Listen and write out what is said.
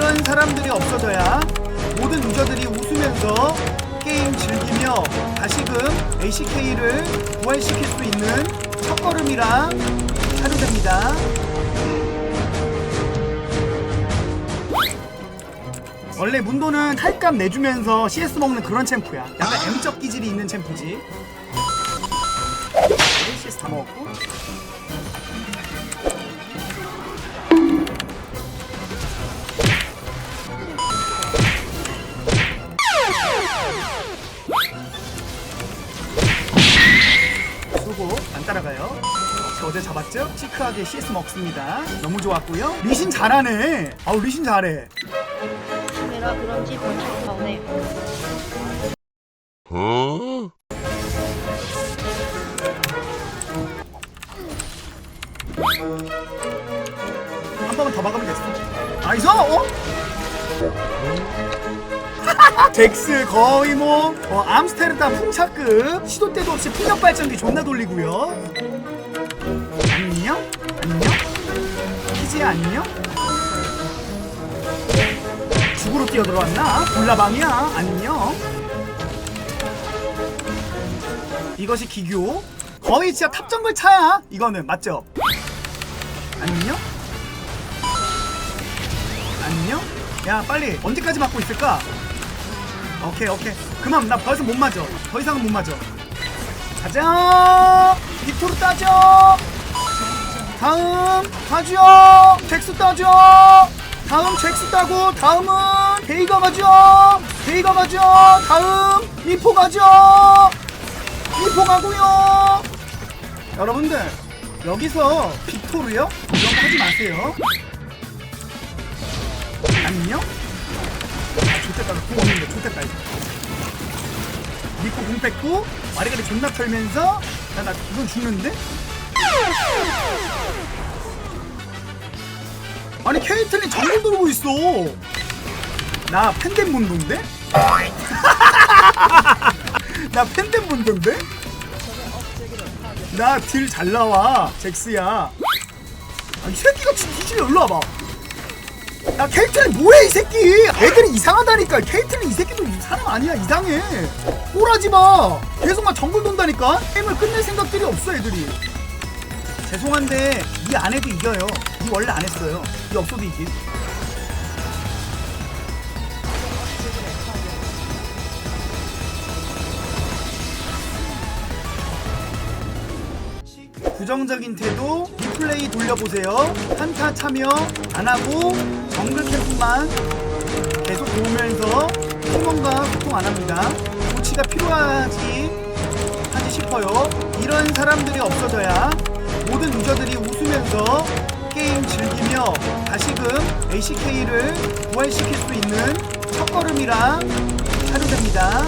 이런 사람들이 없어져야 모든 유저들이 웃으면서 게임 즐기며 다시금 ACK를 부활시킬 수 있는 첫걸음이라 하루됩니다. 원래 문도는 탈값 내주면서 CS 먹는 그런 챔프야. 약간 M적 기질이 있는 챔프지. CS 다 먹었고. 따라가요. 저 어제 잡았죠? 시크하게 CS 먹습니다. 너무 좋았고요. 리신 잘하네. 아우 리신 잘해. 카메라 그런지 번쩍 나오네요. 한 번만 더 막으면 됐어. 나이스! 어? 잭스 거의 뭐 어, 암스테르다 풍차급 시도 때도 없이 풍력 발전기 존나 돌리고요. 안녕? 안녕? 키지 안녕? 죽으로 뛰어들어왔나? 불나방이야 안녕? 이것이 기교 거의 진짜 탑정글 차야 이거는 맞죠? 안녕? 안녕? 야 빨리 언제까지 맞고 있을까? 오케이 오케이. 그만 나더 이상 못 맞아. 더 이상은 못 맞아. 가자! 빅토르 따져! 다음 가죠! 잭스 따져! 다음 잭스 따고 다음은 베이가 가죠! 베이가 가죠! 다음 미포 가죠! 미포 가고요! 여러분들 여기서 빅토르요? 이런 거 하지 마세요. 안녕? 아 좋겠다 나공 없는데 공 뺐고 마리가리 존나 털면서 야 나 이건 죽는데? 아니 케이틀린 정글 들고 있어 나 팬덴 문도인데? 나 팬덴 문도인데? 나 딜 잘 나와 잭스야 아이 새끼가 진짜 일로 와봐 야 케이틀린 뭐해 이 새끼? 애들이 이상하다니까. 케이틀린 이 새끼도 사람 아니야 이상해 꼬라지마. 계속 막 정글 돈다니까. 게임을 끝낼 생각들이 없어 애들이. 죄송한데 이 안 해도 이겨요. 이 원래 안 했어요. 이 없어도 이기 부정적인 태도 리플레이 돌려보세요. 한타 참여 안하고 정글 캠프만 계속 도우면서 팀원과 소통 안합니다. 조치가 필요하지 하지 싶어요. 이런 사람들이 없어져야 모든 유저들이 웃으면서 게임 즐기며 다시금 ACK를 부활시킬 수 있는 첫걸음이라 하루 됩니다